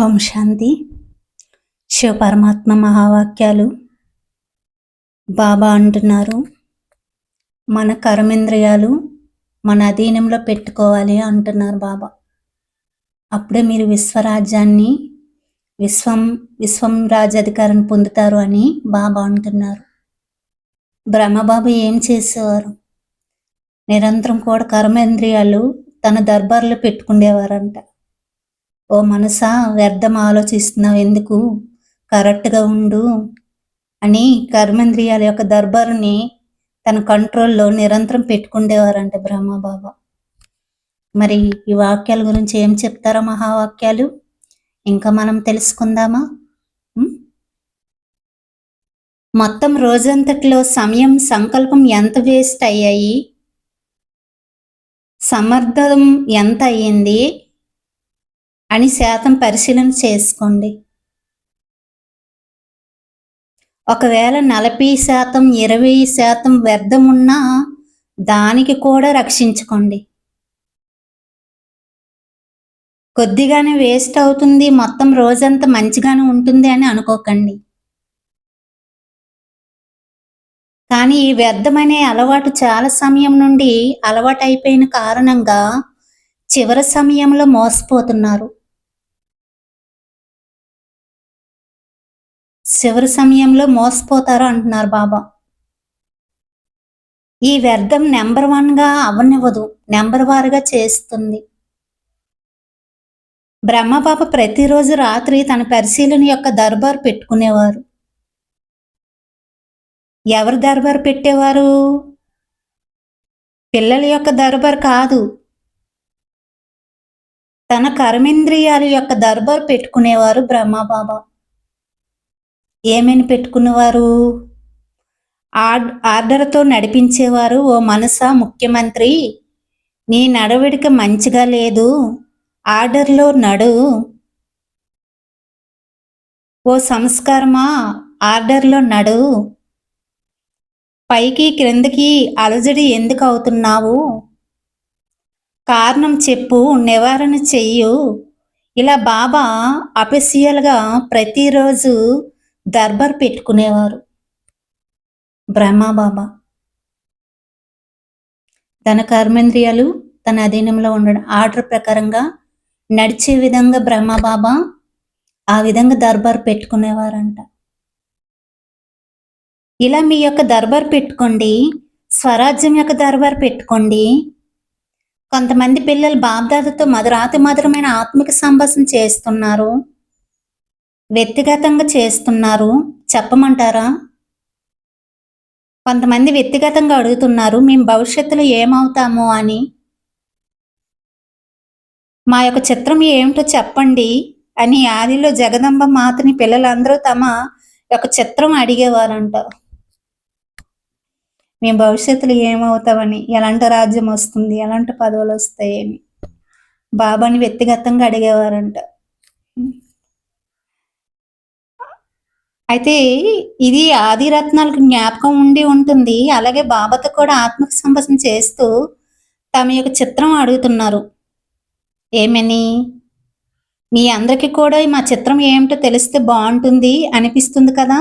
ఓం శాంతి. శివ పరమాత్మ మహావాక్యాలు. బాబా అంటున్నారు మన కర్మేంద్రియాలు మన అధీనంలో పెట్టుకోవాలి అంటున్నారు బాబా. అప్పుడే మీరు విశ్వరాజ్యాన్ని విశ్వం విశ్వం రాజ్యాధికారాన్ని పొందుతారు అని బాబా అంటున్నారు. బ్రహ్మబాబు ఏం చేసేవారు? నిరంతరం కూడా కర్మేంద్రియాలు తన దర్బార్లో పెట్టుకుండేవారంట. ఓ మనసా వ్యర్థం ఆలోచిస్తున్నావు ఎందుకు? కరెక్ట్గా ఉండు అని కర్మేంద్రియాల యొక్క దర్బారుని తన కంట్రోల్లో నిరంతరం పెట్టుకుండేవారంట బ్రహ్మబాబా. మరి ఈ వాక్యాల గురించి ఏం చెప్తారో మహావాక్యాలు? ఇంకా మనం తెలుసుకుందామా? మొత్తం రోజంతట్లో సమయం సంకల్పం ఎంత వేస్ట్ అయ్యాయి? సమర్థం ఎంత అయ్యింది? అని శాతం పరిశీలన చేసుకోండి. ఒకవేళ నలభై శాతం ఇరవై శాతం వ్యర్థం ఉన్నా దానికి కూడా రక్షించుకోండి. కొద్దిగానే వేస్ట్ అవుతుంది మొత్తం రోజంతా మంచిగానే ఉంటుంది అని అనుకోకండి. కానీ ఈ వ్యర్థమనే అలవాటు చాలా సమయం నుండి అలవాటైపోయిన కారణంగా చివరి సమయంలో మోసపోతున్నారు. చివరి సమయంలో మోసపోతారు అంటున్నారు బాబా. ఈ వ్యర్థం నెంబర్ వన్గా అవనివ్వదు నెంబర్ వారుగా చేస్తుంది. బ్రహ్మబాబ ప్రతిరోజు రాత్రి తన పరిశీలన యొక్క దర్బార్ పెట్టుకునేవారు. ఎవరు దర్బార్ పెట్టేవారు? పిల్లల యొక్క దర్బార్ కాదు. తన కర్మేంద్రియాల యొక్క దర్బార్ పెట్టుకునేవారు బ్రహ్మబాబా. ఏమని పెట్టుకునేవారు ఆర్డర్తో నడిపించేవారు ఓ మనసా ముఖ్యమంత్రి. నీ నడవడిక మంచిగా లేదు. ఆర్డర్లో నడు. ఓ సంస్కారమా? ఆర్డర్లో నడు. పైకి క్రిందకి అలజడి ఎందుకు అవుతున్నావు? కారణం చెప్పు నివారణ చెయ్యు. ఇలా బాబా అఫీషియల్గా ప్రతిరోజు దర్బార్ పెట్టుకునేవారు. బ్రహ్మబాబా తన కర్మేంద్రియాలు తన అధీనంలో ఉండడం ఆర్డర్ ప్రకారంగా నడిచే విధంగా బ్రహ్మబాబా ఆ విధంగా దర్బార్ పెట్టుకునేవారంట. ఇలా మీ యొక్క దర్బార్ పెట్టుకోండి స్వరాజ్యం యొక్క దర్బార్ పెట్టుకోండి. కొంతమంది పిల్లలు బాబ్దాదతో మధురాతి మధురమైన ఆత్మిక సంభాషణ చేస్తున్నారు. వ్యక్తిగతంగా చేస్తున్నారు చెప్పమంటారా? కొంతమంది వ్యక్తిగతంగా అడుగుతున్నారు మేము భవిష్యత్తులో ఏమవుతాము? అని. మా యొక్క చిత్రం ఏమిటో చెప్పండి అని ఆదిలో జగదంబ మాతని పిల్లలందరూ తమ యొక్క చిత్రం అడిగేవారంట. మేము భవిష్యత్తులో ఏమవుతామని? ఎలాంటి రాజ్యం వస్తుంది? ఎలాంటి పదవులు వస్తాయని? బాబాని వ్యక్తిగతంగా అడిగేవారంట. అయితే ఇది ఆదిరత్నాలకు జ్ఞాపకం ఉండి ఉంటుంది. అలాగే బాబాతో కూడా ఆత్మక సంభాషణ చేస్తూ తమ యొక్క చిత్రం అడుగుతున్నారు. ఏమని? మీ అందరికీ కూడా మా చిత్రం ఏమిటో తెలిస్తే బాగుంటుంది అనిపిస్తుంది కదా?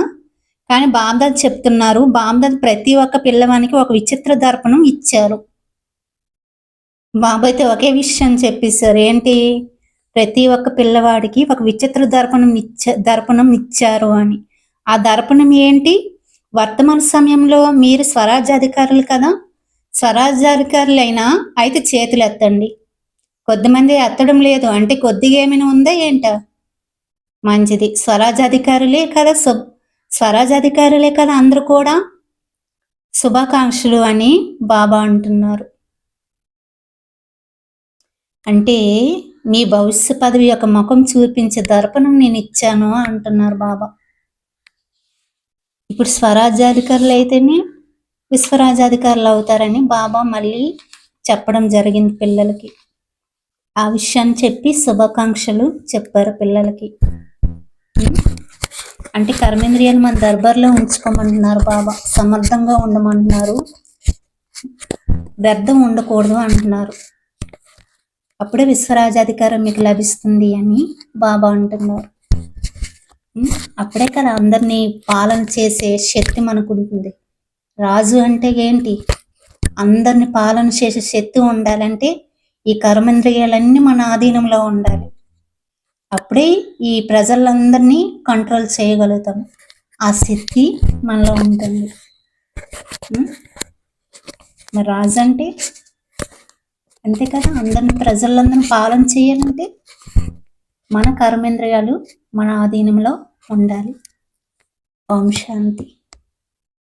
కానీ బాబ్దాద్ చెప్తున్నారు. బాబ్దాద్ ప్రతి ఒక్క పిల్లవానికి ఒక విచిత్ర దర్పణం ఇచ్చారు. బాబు అయితే ఒకే విషయం చెప్పేశారు. ఏంటి? ప్రతి ఒక్క పిల్లవాడికి ఒక విచిత్ర దర్పణం ఇచ్చ దర్పణం ఇచ్చారు అని. ఆ దర్పణం ఏంటి? వర్తమాన సమయంలో మీరు స్వరాజ్యాధికారులు కదా? స్వరాజ్యాధికారులైనా అయితే చేతులు ఎత్తండి. కొద్దిమంది ఎత్తడం లేదు. అంటే కొద్దిగా ఏమైనా ఉందా ఏంట? మంచిది. స్వరాజ్యాధికారులే కదా సు స్వరాజ్యాధికారులే కదా అందరూ కూడా? శుభాకాంక్షలు అని బాబా అంటున్నారు. అంటే మీ భవిష్య పదవి యొక్క ముఖం చూపించే దర్పణం నేను ఇచ్చాను అంటున్నారు బాబా. ఇప్పుడు స్వరాజ్యాధికారులు అయితేనే విశ్వరాజాధికారులు అవుతారని బాబా మళ్ళీ చెప్పడం జరిగింది పిల్లలకి. ఆ విషయాన్ని చెప్పి శుభాకాంక్షలు చెప్పారు పిల్లలకి. అంటే కర్మేంద్రియాలు మన దర్బార్లో ఉంచుకోమంటున్నారు బాబా. సమర్థంగా ఉండమంటున్నారు. వ్యర్థం ఉండకూడదు అంటున్నారు. అప్పుడే విశ్వరాజాధికారం మీకు లభిస్తుంది అని బాబా అంటున్నారు. అప్పుడే కదా అందరినీ పాలన చేసే శక్తి మనకు ఉంటుంది. రాజు అంటే ఏంటి? అందరిని పాలన చేసే శక్తి ఉండాలంటే ఈ కర్మేంద్రియాలన్నీ మన ఆధీనంలో ఉండాలి. అప్పుడే ఈ ప్రజలందరినీ కంట్రోల్ చేయగలుగుతాం. ఆ శక్తి మనలో ఉంటుంది. మరి రాజు అంటే? అంతే కదా అందరిని ప్రజలందరిని పాలన చేయాలంటే మన కర్మేంద్రియాలు మన ఆధీనంలో ఉండాలి. ఓం శాంతి.